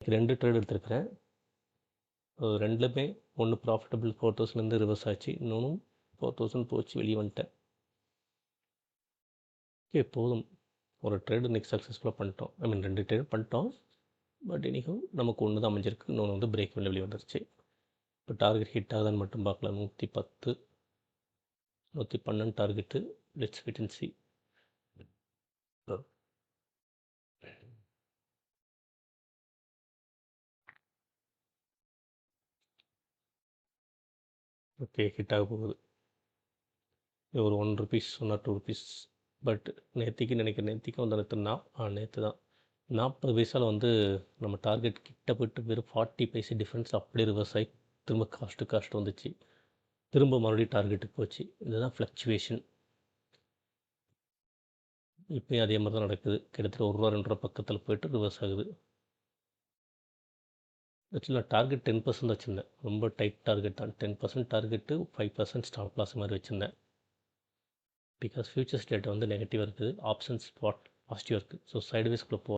ரெண்டு ட்ரேட் எடுத்திருக்கிறேன். ரெண்டுமே ஒன்று ப்ராஃபிட்டபிள் ஃபோர் தௌசண்ட்லேருந்து ரிவர்ஸ் ஆச்சு. இன்னொன்றும் ஃபோர் தௌசண்ட் போச்சு வெளியே வந்துட்டேன். ஓகே போதும். ஒரு ட்ரேடு இன்றைக்கி சக்ஸஸ்ஃபுல்லாக பண்ணிட்டோம். ஐ மீன் ரெண்டு ட்ரேட் பண்ணிட்டோம். பட் இன்றைக்கும் நமக்கு ஒன்று தான் அமைஞ்சிருக்கு. இன்னொன்று வந்து பிரேக் வெளியே வந்துருச்சு. இப்போ டார்கெட் ஹிட் ஆகுதான்னு மட்டும் பார்க்கலாம். நூற்றி பத்து நூற்றி பன்னெண்டு target let's wait and see okay hit ஆக போகுது. இது ஒரு one rupees one or two rupees but நேற்றுக்கு நினைக்கிறேன் நேற்றுக்கு வந்து நேற்று நான் ஆ நேற்று தான். நாற்பது பைசாவில் வந்து நம்ம டார்கெட் கிட்ட போயிட்டு வெறும் ஃபார்ட்டி பைசா டிஃப்ரென்ஸ் அப்படியே ரிவர்ஸ் ஆகி திரும்ப காஸ்ட்டு காஸ்ட் வந்துச்சு. திரும்ப மறுபடியும் டார்கெட்டுக்கு போச்சு. இதுதான் ஃப்ளக்சுவேஷன் இப்போயும் அதே மாதிரி தான் நடக்குது. கிட்டத்தட்ட ஒரு ரூபா ரெண்டு ரூபா பக்கத்தில் போயிட்டு ரிவர்ஸ் ஆகுது. ஆக்சுவலாக டார்கெட் டென் பர்சன்ட் வச்சுருந்தேன். ரொம்ப டைட் டார்கெட் தான். Ten percent target five percent stop loss மாதிரி வச்சுருந்தேன். பிகாஸ் ஃபியூச்சர்ஸ் டேட்டா வந்து நெகட்டிவாக இருக்குது. ஆப்ஷன்ஸ் ஸ்பாட் பாசிட்டிவாக இருக்குது. ஸோ சைடுவேஸ்க்குள்ளே போ